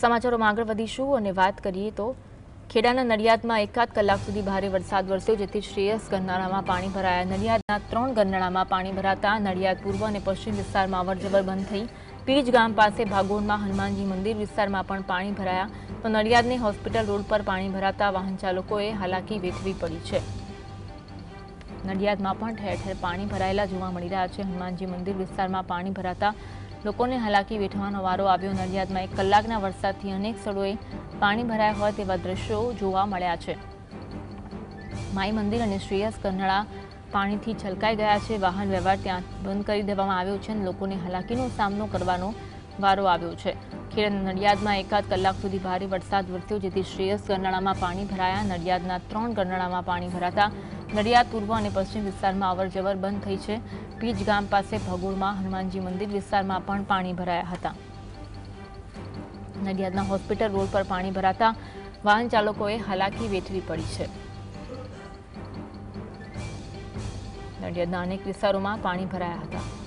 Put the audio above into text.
સમાચારોમાં આગળ વધીશું અને વાત કરીએ તો ખેડાના નડિયાદમાં એકાદ કલાક સુધી ભારે વરસાદ વરસ્યો, જેથી શ્રેયસ ગરનાળામાં પાણી ભરાયા. નડિયાદના ત્રણ ગરનાળામાં પાણી ભરાતા નડિયાદ, પૂર્વ અને પશ્ચિમ વિસ્તારમાં અવરજવર બંધ થઈ. પીજ ગામ પાસે ભાગોળમાં હનુમાનજી મંદિર વિસ્તારમાં પણ પાણી ભરાયા. તો નડિયાદની હોસ્પિટલ રોડ પર પાણી ભરાતા વાહન ચાલકોએ હાલાકી વેઠવી પડી છે. નડિયાદમાં પણ ઠેર ઠેર પાણી ભરાયેલા જોવા મળી રહ્યા છે. હનુમાનજી મંદિર વિસ્તારમાં પાણી ભરાતા લોકોને હાલાકી વેઠવાનો વારો આવ્યો. નડિયાદમાં એક કલાકના વરસાદથી અનેક સ્થળોએ પાણી ભરાયા હોય તેવા દ્રશ્યો જોવા મળ્યા છે. માઈ મંદિર અને શ્રેયસ કરનાળા પાણીથી છલકાઈ ગયા છે. વાહન વ્યવહાર ત્યાં બંધ કરી દેવામાં આવ્યો છે અને લોકોને હાલાકીનો સામનો કરવાનો વારો આવ્યો છે. ખેડ નડિયાદમાં એકાદ કલાક સુધી ભારે વરસાદ વરસ્યો, જેથી શ્રેયસ ગરનાળામાં પાણી ભરાયા. નડિયાદના ત્રણ ગરનાળામાં પાણી ભરાતા નડિયાદ, પૂર્વ અને પશ્ચિમ વિસ્તારમાં અવરજવર બંધ થઈ છે. પીજ ગામ પાસે ભગોળમાં હનુમાનજી મંદિર વિસ્તારમાં પણ પાણી ભરાયા હતા. નડિયાદના હોસ્પિટલ રોડ પર પાણી ભરાતા વાહન ચાલકોએ હાલાકી વેઠવી પડી છે. નડિયાદના અનેક વિસ્તારોમાં પાણી ભરાયા હતા.